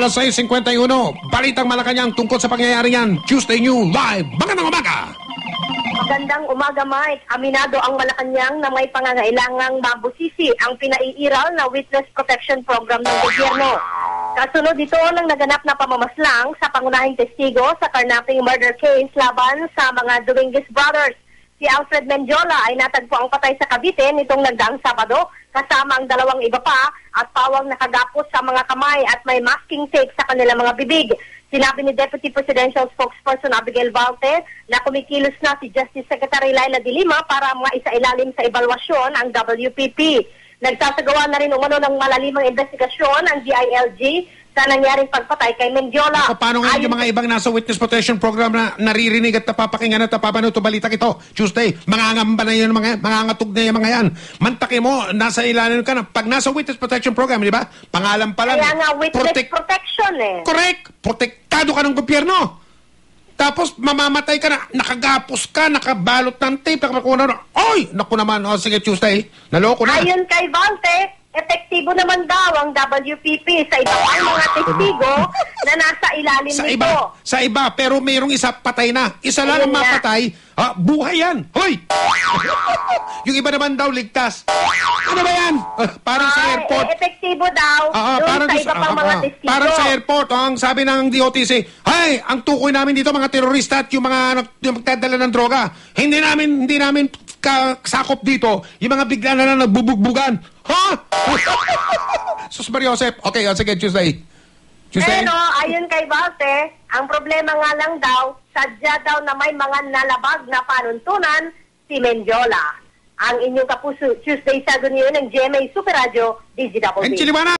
Alas 6.51, Balitang Malacanang tungkol sa pangyayari yan. Tuesday New Live, Magandang umaga! Magandang umaga, Mike. Aminado ang Malacanang na may pangangailangang mabusisi ang pinaiiral na Witness Protection Program ng gobyerno. Kasunod dito ng naganap na pamamaslang sa pangunahing testigo sa carnapping murder case laban sa mga Dominguez brothers. Si Alfred Mendiola ay natagpo ang patay sa Cavite nitong nagdaang Sabado kasama ang dalawang iba pa at pawang nakagapos sa mga kamay at may masking tape sa kanilang mga bibig. Sinabi ni Deputy Presidential Spokesperson Abigail Valte na kumikilos na si Justice Secretary Laila de Lima para maisailalim sa ebalwasyon ang WPP. Nagsasagawa na rin umano ng malalimang investigasyon ang DILG sa nangyaring pagpatay kay Mendiola. O paano ngayon yung mga ibang nasa Witness Protection Program na naririnig at napapakinggan at napapanood balita ito? Tuesday, mangangamba na yun, mga, mangangatog na yung mga yan. Mantaki mo, nasa ilalim ka na. Pag nasa Witness Protection Program, di ba? Pangalan pa lang. Kaya nga witness Protect- protection eh. Correct! Protektado ka ng gobyerno. Tapos mamamatay ka na, nakagapos ka, nakabalot ng tape, nakakuha na, oy! Naku naman, o sige Tuesday, naloko na. Ayon kay Valte, epektibo naman daw ang WPP sa iba pang mga testigo na nasa ilalim sa nito. iba, sa iba, pero mayroong isa patay na. Isa lang ang Ayun nga. mapatay, ah, buhay yan. Hoy! yung iba naman daw ligtas. Ano ba yan? Ah, parang sa Ay, airport. eh, epektibo daw Ah, ah, doon parang sa iba pang ah, mga ah, testigo. Parang sa airport, oh, ang sabi ng DOTC, Ay, ang tukoy namin dito mga terorista at yung mga nag- yung magdadala ng droga. Hindi namin hindi namin ka- sakop dito yung mga bigla na lang nagbubugbugan. Ha? Sus Maria Josep. Okay, oh, sige, Tuesday. Tuesday. Pero ayon kay Valte, ang problema nga lang daw, sadya daw na may mga nalabag na panuntunan si Mendiola. Ang inyong kapuso Tuesday sa ng GMA Super Radio. And Chiliwana.